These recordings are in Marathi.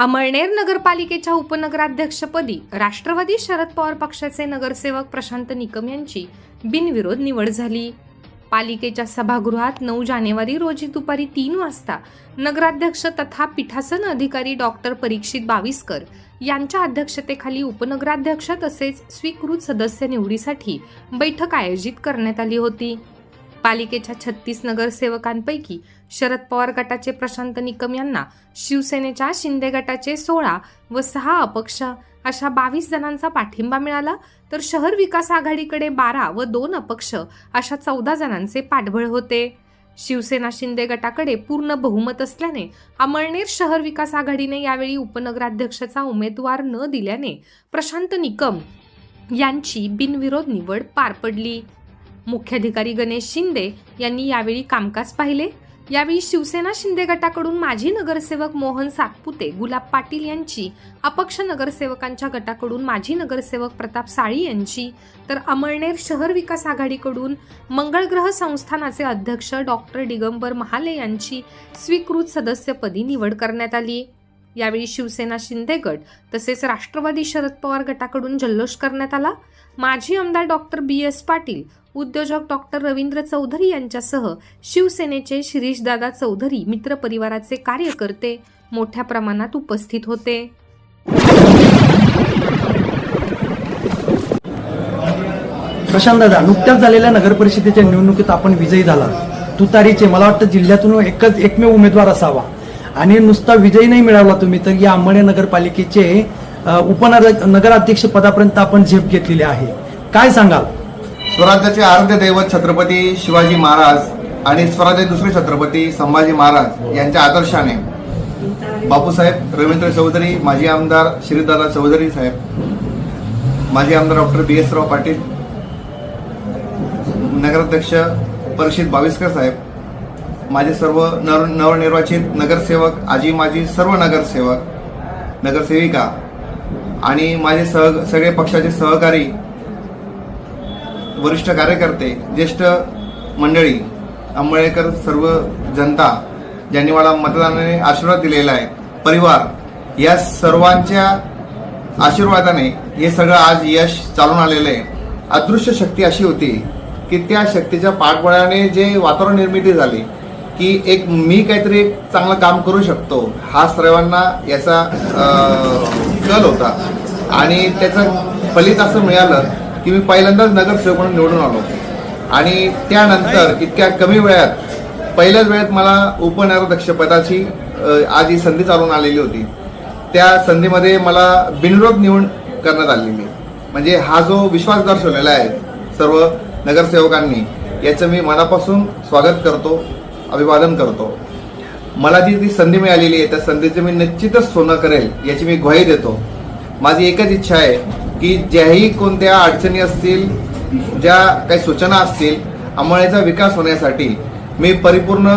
अमळनेर नगरपालिकेच्या उपनगराध्यक्षपदी राष्ट्रवादी शरद पवार पक्षाचे नगरसेवक प्रशांत निकम यांची बिनविरोध निवड झाली. पालिकेच्या सभागृहात नऊ जानेवारी रोजी दुपारी तीन वाजता नगराध्यक्ष तथा पीठासन अधिकारी डॉक्टर परीक्षित बाविस्कर यांच्या अध्यक्षतेखाली उपनगराध्यक्ष तसेच स्वीकृत सदस्य निवडीसाठी बैठक आयोजित करण्यात आली होती. पालिकेच्या छत्तीस नगरसेवकांपैकी शरद पवार गटाचे प्रशांत निकम यांना शिवसेनेच्या शिंदे गटाचे सोळा व सहा अपक्ष अशा बावीस जणांचा पाठिंबा मिळाला तर शहर विकास आघाडीकडे बारा व दोन अपक्ष अशा चौदा जणांचे पाठबळ होते. शिवसेना शिंदे गटाकडे पूर्ण बहुमत असल्याने अमळनेर शहर विकास आघाडीने यावेळी उपनगराध्यक्षाचा उमेदवार न दिल्याने प्रशांत निकम यांची बिनविरोध निवड पार पडली. मुख्याधिकारी गणेश शिंदे यांनी यावेळी कामकाज पाहिले. यावेळी शिवसेना शिंदे गटाकडून माजी नगरसेवक मोहन सातपुते गुलाब पाटील यांची अपक्ष नगरसेवकांच्या गटाकडून माजी नगरसेवक प्रताप साळी यांची तर अमळनेर शहर विकास आघाडीकडून मंगळग्रह संस्थानाचे अध्यक्ष डॉक्टर दिगंबर महाले यांची स्वीकृत सदस्यपदी निवड करण्यात आली. यावेळी शिवसेना शिंदे गट तसेच राष्ट्रवादी शरद पवार गटाकडून जल्लोष करण्यात आला. माजी आमदार डॉक्टर बी. एस. पाटील उद्योजक डॉक्टर रवींद्र चौधरी यांच्यासह शिवसेनेचे शिरीषदादा चौधरी मित्रपरिवाराचे कार्यकर्ते मोठ्या प्रमाणात उपस्थित होते. प्रशांत दादा नुकत्याच झालेल्या नगर परिषदेच्या निवडणुकीत आपण विजयी झाला. तुतारीचे मला वाटतं जिल्ह्यातून एकच एकमेव उमेदवार असावा. आणि नुसता विजयी नाही मिळाला तुम्ही तर या अंबणे नगरपालिकेचे उपनगर नगराध्यक्ष पदापर्यंत आपण झेप घेतलेली आहे. काय सांगाल? स्वराज्याचे आराध्य दैवत छत्रपती शिवाजी महाराज आणि स्वराज्याचे दुसरे छत्रपती संभाजी महाराज यांच्या आदर्शाने. बापूसाहेब रवींद्र चौधरी माजी आमदार श्रीदादा चौधरी साहेब माजी आमदार doctor B S Rao Patil नगराध्यक्ष परिषद बाविस्कर साहेब माझे सर्व नव नवनिर्वाचित नगरसेवक आजी माझी सर्व नगरसेवक नगरसेविका आणि माझे सह सगळे पक्षाचे सहकारी वरिष्ठ कार्यकर्ते ज्येष्ठ मंडळी आंबळेकर सर्व जनता ज्यांनी मला मतदानाने आशीर्वाद दिलेला आहे परिवार या सर्वांच्या आशीर्वादाने हे सगळं आज यश चालून आलेलं आहे. अदृश्य शक्ती अशी होती की त्या शक्तीच्या पाठबळाने जे वातावरण निर्मिती झाली की एक मी काहीतरी एक चांगलं काम करू शकतो हा सर्वांना याचा कल होता. आणि त्याचं फलित असं मिळालं की मी पहिल्यांदाच नगरसेवक म्हणून निवडून आलो. आणि त्यानंतर इतक्या कमी वेळात पहिल्याच वेळेत मला उपनगराध्यक्षपदाची आज ही संधी चालून आलेली होती. त्या संधीमध्ये मला बिनविरोध निवड करण्यात आलेली. म्हणजे हा जो विश्वास दर्शवलेला आहे सर्व नगरसेवकांनी याचं मी मनापासून स्वागत करतो अभिवादन करतो. मला जी ती संधी मिळालेली आहे त्या संधीचं मी निश्चितच सोनं करेल याची मी ग्वाही देतो. माझी एकच इच्छा आहे की ज्याही कोणत्या अडचणी असतील ज्या काही सूचना असतील अंबाळ्याचा विकास होण्यासाठी मी परिपूर्ण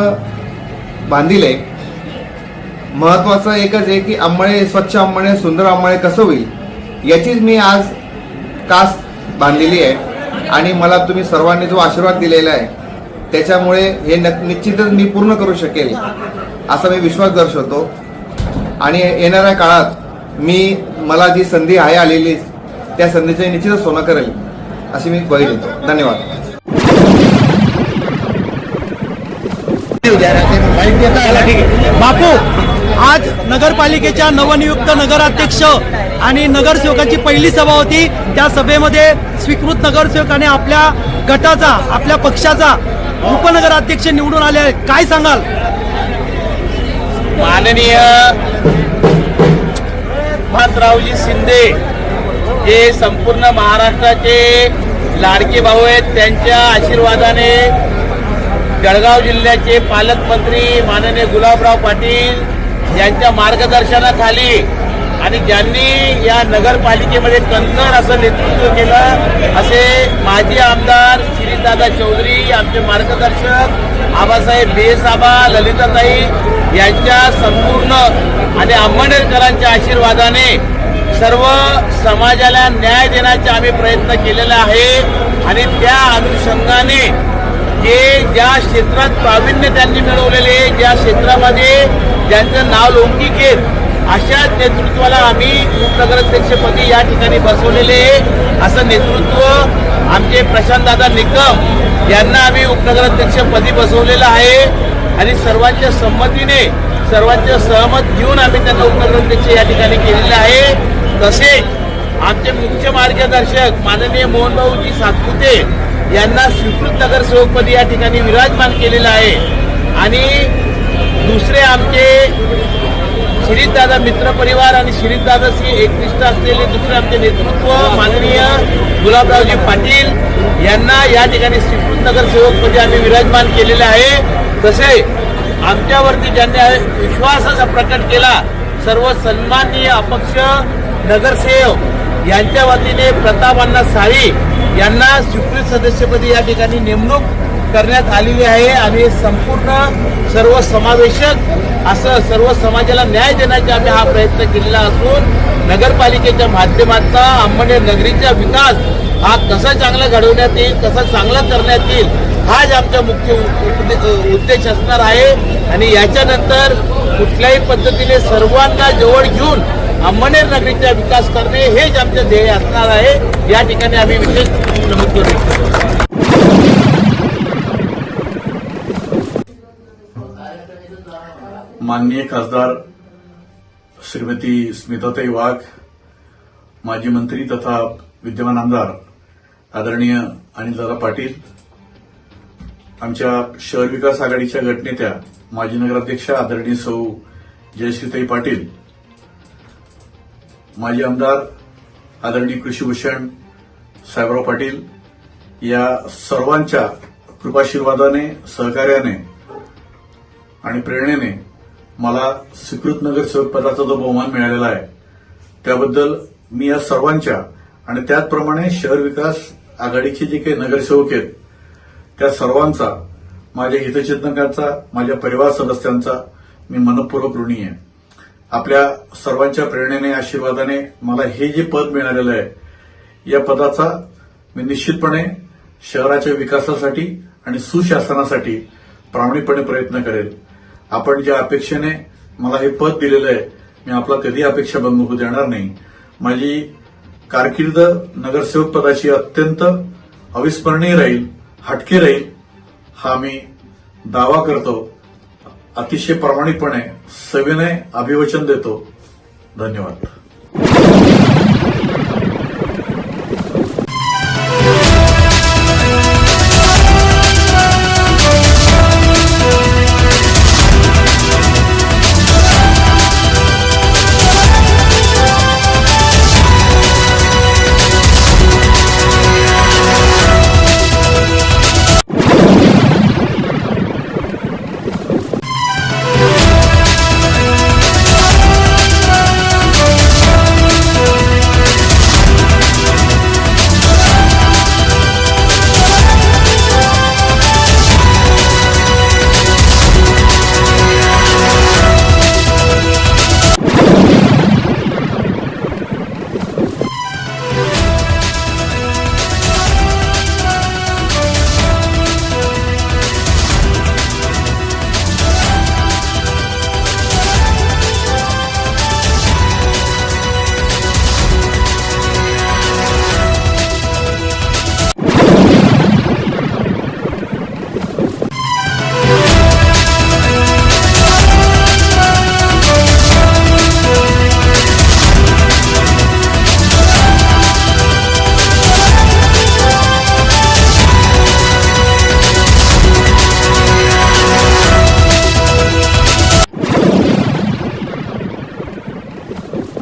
बांधील आहे महत्वाचं एकच आहे की अंबाळे स्वच्छ अंबाळे सुंदर अंबाळे कसं होईल याचीच मी आज कास बांधलेली आहे. आणि मला तुम्ही सर्वांनी जो आशीर्वाद दिलेला आहे त्याच्यामुळे हे न- निश्चितच मी पूर्ण करू शकेल असा मी विश्वास दर्शवतो. आणि येणाऱ्या काळात मी मला जी संधी आहे आलेली त्या संधीचे निश्चितच सोनं करेल अशी मी ग्वाही देतो. धन्यवाद. बापू आज नगरपालिकेच्या नवनियुक्त नगराध्यक्ष आणि नगरसेवकांची पहिली सभा होती. त्या सभेमध्ये स्वीकृत नगरसेवकाने आपल्या गटाचा आपल्या पक्षाचा उपनगराध्यक्ष निवडून आले आहेत. काय सांगाल? माननीय भातरावजी शिंदे जे संपूर्ण महाराष्ट्राचे लाडके भाऊ आहेत त्यांच्या आशीर्वादाने जळगाव जिल्ह्याचे पालकमंत्री माननीय गुलाबराव पाटील यांच्या मार्गदर्शनाखाली आणि ज्यांनी या नगरपालिकेमध्ये कणखर असं नेतृत्व केलं असे माजी आमदार श्रीदादा चौधरी आमचे मार्गदर्शक आबासाहेब बेसाबा ललिताताई यांच्या संपूर्ण आणि आंबेडकरांच्या आशीर्वादाने सर्व समाजाला न्याय देण्याचे आम्ही प्रयत्न केलेला आहे. आणि त्या अनुषंगाने जे ज्या क्षेत्रात प्रावीण्य त्यांनी मिळवलेले ज्या क्षेत्रामध्ये ज्यांचं नाव लौकिक आहेत अशा नेतृत्वाला आम्ही उपनगराध्यक्षपदी या ठिकाणी बसवलेले आहे. असं नेतृत्व आमचे प्रशांतदादा निकम यांना आम्ही उपनगराध्यक्षपदी बसवलेलं आहे. आणि सर्वांच्या संमतीने सर्वांच्या सहमत घेऊन आम्ही त्यांना उपनगराध्यक्ष या ठिकाणी केलेलं आहे. तसेच आमचे मुख्य मार्गदर्शक माननीय मोहनभाऊजी सातपुते यांना स्वीकृत नगरसेवकपदी या ठिकाणी विराजमान केलेलं आहे. आणि दुसरे आमचे शिरीषदादा मित्र परिवार आणि शिरीषदादाशी एकनिष्ठ असलेले दुसरे आमचे नेतृत्व माननीय गुलाबरावजी पाटील यांना या ठिकाणी स्वीकृत नगरसेवकपदी आम्ही विराजमान केलेले आहे. तसे आमच्यावरती ज्यांनी विश्वासाचा प्रकट केला सर्व सन्माननीय अपक्ष नगरसेवक यांच्या वतीने प्रताप अण्णा साळी यांना स्वीकृत सदस्यपदी या ठिकाणी नेमणूक करण्यात आलेली आहे. आणि संपूर्ण सर्व समावेशक असं सर्व समाजाला न्याय देण्याचा आम्ही हा प्रयत्न केलेला असून नगरपालिकेच्या माध्यमातून अंबनेर नगरीचा विकास हा कसा चांगला घडवण्यात येईल कसा चांगला करण्यात येईल हाच आमचा मुख्य उद्देश असणार आहे. आणि याच्यानंतर कुठल्याही पद्धतीने सर्वांना जवळ घेऊन अंबनेर नगरीचा विकास करणे हेच आमचे ध्येय असणार आहे या ठिकाणी आम्ही विशेष नमूद करू इच्छितो माननीय खासदार श्रीमती स्मिताताई वाघ माजी मंत्री तथा विद्यमान आमदार आदरणीय अनिलदादा पाटील आमच्या शहर विकास आघाडीच्या गटनेत्या माजी नगराध्यक्ष आदरणीय सौ जयश्रीताई पाटील माजी आमदार आदरणीय कृषीभूषण साहेबराव पाटील या सर्वांच्या कृपाशीर्वादाने सहकार्याने आणि प्रेरणेने मला स्वीकृत नगरसेवक पदाचा जो बहुमान मिळालेला आहे त्याबद्दल मी या सर्वांच्या आणि त्याचप्रमाणे शहर विकास आघाडीचे जे काही नगरसेवक आहेत त्या सर्वांचा माझ्या हितचिंतकांचा माझ्या परिवार सदस्यांचा मी मनपूर्वक ऋणी आहे. आपल्या सर्वांच्या प्रेरणेने आशीर्वादाने मला हे जे पद मिळालेलं आहे या पदाचा मी निश्चितपणे शहराच्या विकासासाठी आणि सुशासनासाठी प्रामाणिकपणे प्रयत्न करेल आपण ज्या अपेक्षेने मला हे पद दिलेलं आहे मी आपला कधी अपेक्षा बंद होऊ देणार नाही. माझी कारकीर्द नगरसेवक पदाची अत्यंत अविस्मरणीय राहील हटके राहील हा मी दावा करतो. अतिशय प्रामाणिकपणे सविनय अभिवचन देतो. धन्यवाद.